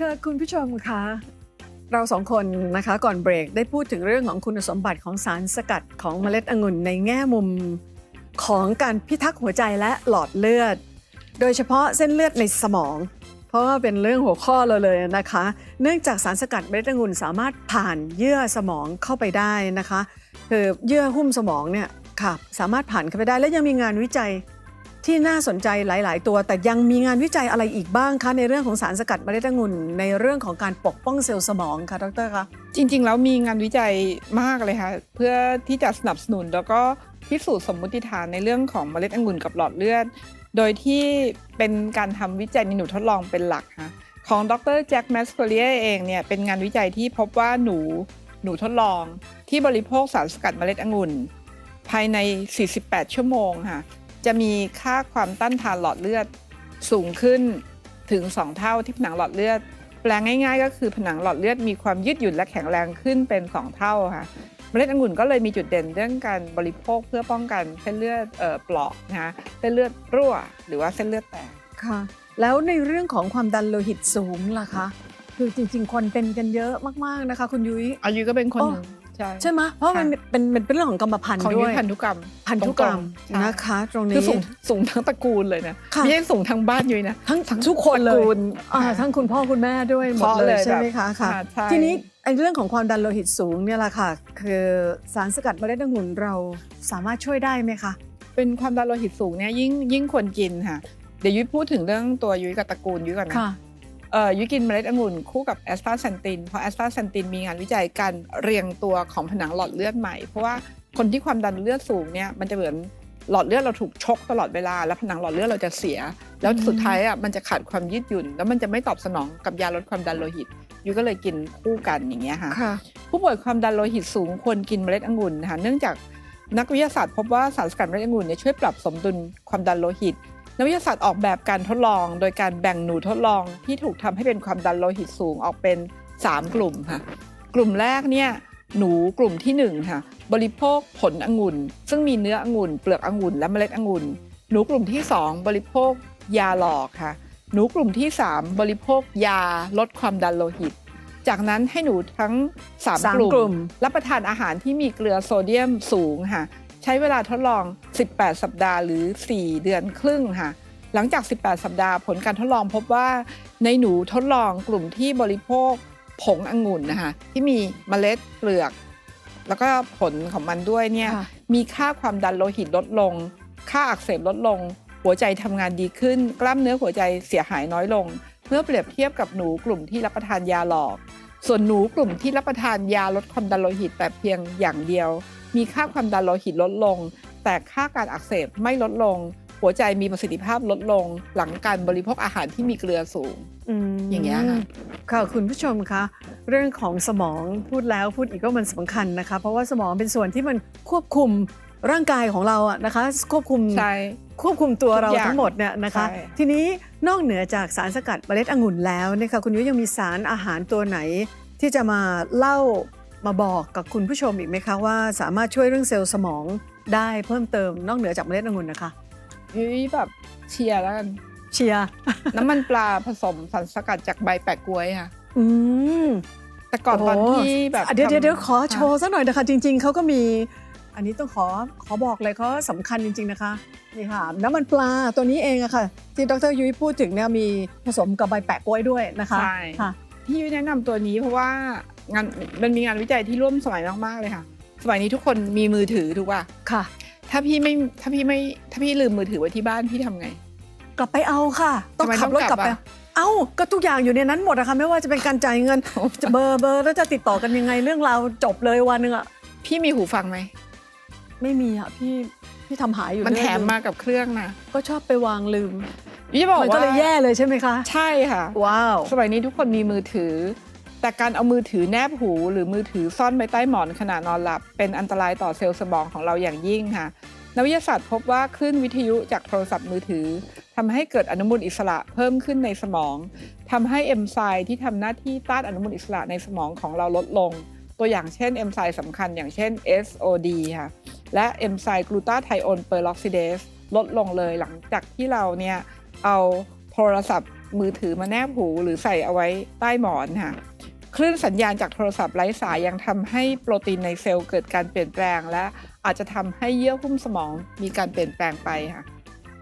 ค่ะคุณผู้ชมคะเราสองคนนะคะก่อนเบรกได้พูดถึงเรื่องของคุณสมบัติของสารสกัดของเมล็ดองุ่นในแง่มุมของการพิทักษ์หัวใจและหลอดเลือด โดยเฉพาะเส้นเลือดในสมอง เพราะว่าเป็นเรื่องหัวข้อเราเลยนะคะ เนื่องจากสารสกัดเมล็ดองุ่นสามารถผ่านเยื่อสมองเข้าไปได้นะคะคือเยื่อหุ้มสมองเนี่ยค่ะสามารถผ่านเข้าไปได้และยังมีงานวิจัย ที่น่าสนใจหลาย ๆ ตัว แต่ยังมีงานวิจัยอะไรอีกบ้างคะ ในเรื่องของสารสกัดเมล็ดองุ่น ในเรื่องของการปกป้องเซลล์สมองค่ะดรคะจริง ๆ แล้วมีงานวิจัยมากเลยค่ะ เพื่อที่จะสนับสนุนแล้วก็พิสูจน์สมมุติฐานในเรื่องของเมล็ดองุ่นกับหลอดเลือด โดยที่เป็นการทำวิจัยในหนูทดลองเป็นหลักค่ะของดรแจ็คแมสเ r เลียเองเนี่ยเป็นงานวิจัยที่พบว่าหนูหนูทดลองที่บริโภคสารสกัดเมล็ดองุ่น ภายใน 48 ชั่วโมงค่ะ จะมีค่าความต้านทานหลอดเลือดสูงขึ้นถึง 2 เท่าที่ผนังหลอดเลือด แปลงง่าย ๆ ก็คือผนังหลอดเลือดมีความยืดหยุ่นและแข็งแรงขึ้นเป็น 2 เท่าค่ะเมล็ดองุ่นก็เลยมีจุดเด่นเรื่องการบริโภคเพื่อป้องกันเส้นเลือดเอ่อเปราะนะคะเส้นเลือดรั่ว หรือว่าเส้นเลือดแตกค่ะ แล้วในเรื่องของความดันโลหิตสูงล่ะคะ คือจริง ๆ คนเป็นกันเยอะมากๆนะคะ คุณยุ้ยอายุก็เป็นคนอ๋อหนึ่ง ใช่ใช่ไหมเพราะมันเป็นเป็นเป็นเรื่องของกรรมพันธุ์ของด้ยุวยพันธุกรรมพันธุกรรมตงๆนะคะ ตรงคืนี้อสูงสูงทั้งตระกูลเลยนะค่ะไม่ใช่สูงทั้งบ้านยุ้ยนะทั้งทุกคนเลตระกูยลอ่าค่ะทั้งคุณพ่อคุณแม่ด้วยหมดเพราะเลเลยยใช่ไหมแบบคะค่ะค่ะใช่ทีนี้ไอ้เรื่องของความดันโลหิตสูงเนี่ยแหละค่ะ คือสารสกัดเมล็ดองุ่นเราสามารถช่วยได้ไหมคะเป็นความดันโลหิตสูงเนี่ยยิ่งยิ่งควรกินค่ะเดี๋ยวยุ้ยพูดถึงเรื่องตัวยุ้ยกับตระกูลยุ้ยก่อนนะค่ะเอ่อ ยุ้ยกินเมล็ดองุ่นคู่กับแอสตาเซนตินเพราะแอสตาเซนตินมีงานวิจัยการเรียงตัวของผนังหลอดเลือดใหม่ เพราะว่าคนที่ความดันเลือดสูงเนี่ยมันจะเหมือนหลอดเลือดเราถูกชกตลอดเวลา แล้วผนังหลอดเลือดเราจะเสีย แล้วอืมสุดท้ายอะมันจะขาดความยืดหยุ่น แล้วมันจะไม่ตอบสนองกับยาลดความดันโลหิตยุ้ยก็เลยกินคู่กันอย่างเงี้ยค่ะค่ะผู้ป่วยความดันโลหิตสูงควรกินเมล็ดองุ่นนะคะเนื่องจากนักวิทยาศาสตร์พบว่าสารสกัดเมล็ดองุ่นเนี่ยช่วยปรับสมดุลความดันโลหิต นักวิทยาศาสตร์ออกแบบการทดลอง โดยการแบ่งหนูทดลองที่ถูกทำให้เป็นความดันโลหิตสูงออกเป็น 3 กลุ่มค่ะ กลุ่มแรกเนี่ยหนูกลุ่มที่1ค่ะบริโภคผลองุ่น ซึ่งมีเนื้อองุ่น เปลือกองุ่นและเมล็ดองุ่น หนูกลุ่มที่ 2 บริโภคยาหลอกค่ะ หนูกลุ่มที่ 3 บริโภคยาลดความดันโลหิต จากนั้นให้หนูทั้งสาม3กลุ่มกลุ่ม รับประทานอาหารที่มีเกลือโซเดียมสูงค่ะ ใช้เวลาทดลอง 18 สัปดาห์หรือ 4 เดือนครึ่งค่ะ หลังจาก 18 สัปดาห์ผลการทดลองพบว่าในหนูทดลองกลุ่มที่บริโภคผงองุ่นนะคะที่มีเมล็ดเปลือก แล้วก็ผลของมันด้วยเนี่ยค่ะมีค่าความดันโลหิตลดลง ค่าอักเสบลดลง หัวใจทำงานดีขึ้น กล้ามเนื้อหัวใจเสียหายน้อยลง เมื่อเปรียบเทียบกับหนูกลุ่มที่รับประทานยาหลอก ส่วนหนูกลุ่มที่รับประทานยาลดความดันโลหิตแต่เพียงอย่างเดียว มีค่าความดันโลหิตลดลง แต่ค่าการอักเสบไม่ลดลง หัวใจมีประสิทธิภาพลดลง หลังการบริโภคอาหารที่มีเกลือสูงมอย่างเงี้ยค่ะค่ะคุณผู้ชมคะเรื่องของสมองพูดแล้วพูดอีกก็มันสำคัญนะคะ เพราะว่าสมองเป็นส่วนที่มันควบคุมร่างกายของเราอะนะคะ ควบคุมใช่ควบคุมตัวเราทุกอย่างทั้งหมดเนี่ยนะคะใช่ทีนี้นอกเหนือจากสารสกัดเมล็ดองุ่นแล้วเนี่ยค่ะคุณยุ้ยยังมีสารอาหารตัวไหนที่จะมาเล่า มาบอกกับคุณผู้ชมอีกไหมคะว่าสามารถช่วยเรื่องเซลล์สมองได้เพิ่มเติมนอกเหนือจากเมล็ดองุ่นนะคะยุ้ยแบบเชียร์แล้วกันเชียร์น้ำมันปลาผสมสารสกัดจากใบแปะกล้วยค่ะ อืมแต่ก่อนตอนโอ้ที่แบบอะเดี๋ยวทำเดี๋ยวเดี๋ยวขอโชค่ะว์สักหน่อยนะคะ จริง ๆเขาก็มี อันนี้ต้องขอขอบอกเลยเขาสำคัญจริง ๆนะคะนี่ค่ะน้ำมันปลาตัวนี้เองอะค่ะ ที่ดรยุ้ยพูดถึงเนี่ยมีผสมกับใบแปะกล้วยด้วยนะคะใช่ค่ะที่ยุ้ยแนะนำตัวนี้เพราะว่า งานมันมีงานวิจัยที่ร่วมสมัยมากๆเลยค่ะ สมัยนี้ทุกคนมีมือถือถูกป่ะค่ะ ถ้าพี่ไม่ถ้าพี่ไม่ถ้าพี่ลืมมือถือไว้ที่บ้านพี่ทำไง กลับไปเอาค่ะ ต้องทำไมขับรถต้องกกลัลับบไปอะเอ้าก็ทุกอย่างอยู่ในนั้นหมดอะค่ะไม่ว่าจะเป็นการจ่ายเงินจะเบอร์เบอร์แล้วจะติดต่อกันยังไงเรื่องราวจบเลยวันหนึงอะพี่มีหูฟังไหมไม่มีอะพี่พี่ทำหายอยู่มันเรื่แถอยมมากับเครื่องนะก็ชอบไปวางลืมยุ้ยจะบอกมันว่าก็เลยแย่เลยใช่ไหมคะ ใช่ค่ะ ว้าว สมัยนี้ทุกคนมีมือถือ แต่การเอามือถือแนบหู หรือมือถือซ่อนไว้ใต้หมอนขณะนอนหลับ เป็นอันตรายต่อเซลล์สมองของเราอย่างยิ่งค่ะนักวิทยาศาสตร์พบว่าคลื่นวิทยุจากโทรศัพท์มือถือทำให้เกิดอนุมูลอิสระเพิ่มขึ้นในสมองทำให้เอนไซม์ที่ทำหน้าที่ต้านอนุมูลอิสระในสมองของเราลดลง ตัวอย่างเช่นเอนไซม์สำคัญอย่างเช่น SOD ค่ะและเอนไซม์กลูตาไทโอนเปอร์ล็อกซิเดสลดลงเลยหลังจากที่เราเนี่ยเอาโทรศัพท์มือถือมาแนบหูหรือใส่เอาไว้ใต้หมอนค่ะ คลื่นสัญญาณจากโทรศัพท์ไร้สายยังทำให้โปรตีนในเซลล์เกิดการเปลี่ยนแปลง และอาจจะทำให้เยื่อหุ้มสมองมีการเปลี่ยนแปลงไปค่ะ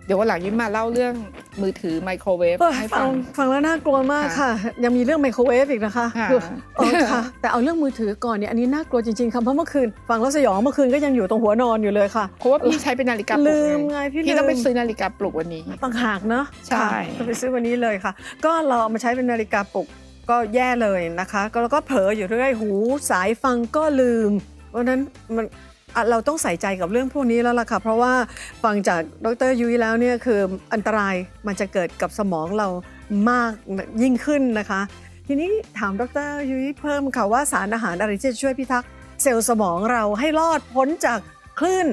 เดี๋ยววันหลังยิ้มมาเล่าเรื่องมือถือไมโครเวฟเออให้ฟัฟังงฟังแล้วน่ากลัวมากค่ะ ยังมีเรื่องไมโครเวฟอีกนะคะค่ะคือเออค่ะ แต่เอาเรื่องมือถือก่อนเนี่ยอันนี้น่ากลัวจริงๆค่ะเพราะเมื่อคืนฟังแล้วสยองเมื่อคืนก็ยังอยู่ตรงหัวนอนอยู่เลยค่ะเพราะว่าพี่ใช้เป็นนาฬิกาปลุลืกมไงพี่พี่ต้องไปลืมซื้อนาฬิกาปลุกวันนี้ต่างหากเนอะใช่ค่ะจะไปซื้อวันนี้เลยค่ะ ก็เราเอามาใช้เป็นนาฬิกาปลุก ก็แย่เลยนะคะก็แล้วก็เผลออยู่เรื่อยหูสายฟังก็ลืมเพราะนั้นมันเราต้องใส่ใจกับเรื่องพวกนี้แล้วล่ะค่ะ เพราะว่าฟังจากดรยุ้ยแล้วเนี่ยคืออันตรายมันจะเกิดกับสมองเรามากยิ่งขึ้นนะคะ ทีนี้ถามดรยุ้ยเพิ่มค่ะว่าสารอาหารอะไรที่จะช่วยพิทักษ์เซลล์สมองเราให้รอดพ้นจากคลื่น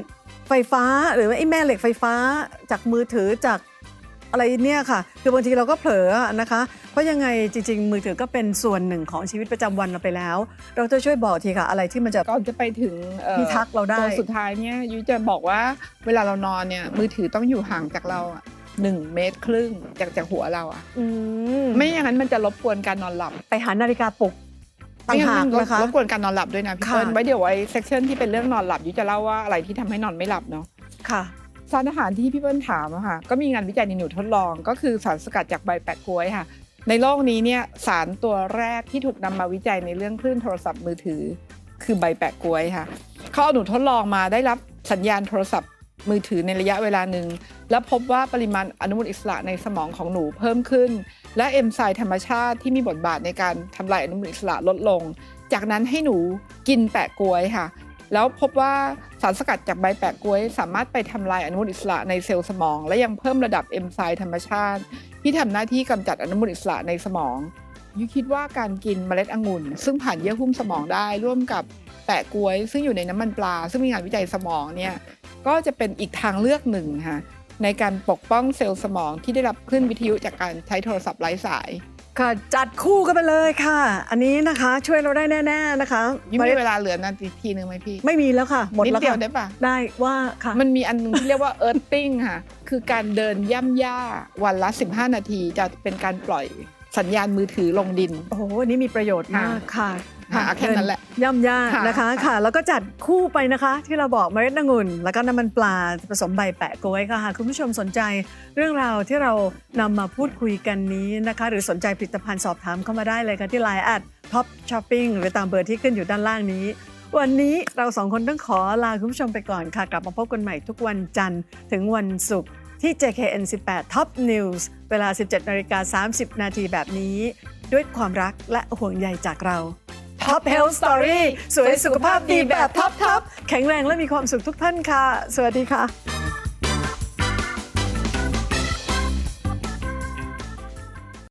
ไฟฟ้าหรือไอ้แม่เหล็กไฟฟ้าจากมือถือจากอะไรเนี่ยค่ะ คือบางทีเราก็เผลอนะคะ ราะยังไงจริง ๆ มือถือก็เป็นส่วนหนึ่งของชีวิตประจำวันเราไปแล้วดรช่วยบอกทีค่ะ อะไรที่มันจะก่อนจะไปถึงเอ่อพิทักษ์เราได้ตัวสุดท้ายเนี่ยยุ้ยจะบอกว่าเวลาเรานอนเนี่ยมือถือต้องอยู่ห่างจากเราอะหนึ่งเมตรครึ่งจากจากหัวเราอะอืมไม่อย่างนั้นมันจะรบกวนการนอนหลับ ไปหานาฬิกาปลุกต่างไม่งั้นหากมันรบนะคะรบกวนการนอนหลับด้วยนะพี่ค่ะเปิ้ลไว้เดี๋ยวไว้เซสชันที่เป็นเรื่องนอนหลับยุ้ยจะเล่าว่าอะไรที่ทำให้นอนไม่หลับเนาะค่ะสารอาหารที่พี่เปิ้ลถามอะค่ะก็มีงานวิจัยในหนูทดลอง ก็คือสารสกัดจากใบแปะกล้วยค่ะ ในโลกนี้เนี่ยสารตัวแรกที่ถูกนำมาวิจัยในเรื่องคลื่นโทรศัพท์มือถือ คือใบแปะกล้วยค่ะเขาเอาหนูทดลองมาได้รับสัญญาณโทรศัพท์มือถือในระยะเวลาหนึ่ง แล้วพบว่าปริมาณอนุมูลอิสระในสมองของหนูเพิ่มขึ้น และเอนไซม์ธรรมชาติที่มีบทบาทในการทำลายอนุมูลอิสระลดลง จากนั้นให้หนูกินแปะกล้วยค่ะ แล้วพบว่าสารสกัดจากใบแปะกล้วย สามารถไปทำลายอนุมูลอิสระในเซลล์สมอง และยังเพิ่มระดับเอนไซม์ธรรมชาติ ที่ทำหน้าที่กำจัดอนุมูลอิสระในสมองยุคิดว่าการกินเมล็ดองุ่น ซึ่งผ่านเยื่อหุ้มสมองได้ร่วมกับแปะกล้วย ซึ่งอยู่ในน้ำมันปลา ซึ่งมีงานวิจัยสมองเนี่ยก็จะเป็นอีกทางเลือกหนึ่งค่ะในการปกป้องเซลล์สมองที่ได้รับคลื่นวิทยุจากการใช้โทรศัพท์ไร้สาย ค่ะจัดคู่กันไปเลยค่ะ อันนี้นะคะช่วยเราได้แน่ๆนะคะยิ่งมีเวลาเหลือนาทีนึงไหมพี่ ไม่มีแล้วค่ะ หมดนิดแล้วเดียวค่ะได้ปะได้ว่าค่ะ มันมีอันหนึงที่เรียกว่า earthing ค่ะ คือการเดินย่ำย่าวันละ 15 นาทีจะเป็นการปล่อยสัญญาณมือถือลงดิน โอ้โหวันนี้มีประโยชน์มากค่ะค่ะแค่นั้นแหละ ย่ำย่าค่ะนะคะค่ะ แล้วก็จัดคู่ไปนะคะ ที่เราบอกเมล็ดองุ่น แล้วก็น้ำมันปลาผสมใบแปะกล้วยค่ะหากคุณผู้ชมสนใจเรื่องราวที่เรานำมาพูดคุยกันนี้นะคะ หรือสนใจผลิตภัณฑ์สอบถามเข้ามาได้เลยค่ะที่ Line แอด Top Shopping หรือตามเบอร์ที่ขึ้นอยู่ด้านล่างนี้ วันนี้เราสองคนต้องขอลาคุณผู้ชมไปก่อนค่ะ กลับมาพบกันใหม่ทุกวันจันทร์ถึงวันศุกร์ที่ JKN 18 Top News เวลา 17นาฬิกา30 นาทีแบบนี้ ด้วยความรักและห่วงใยจากเรา Top Health Story สวยสุขภาพดีแบบท็อปทแข็งแรงและมีความสุขทุกท่านค่ะ สวัสดีค่ะ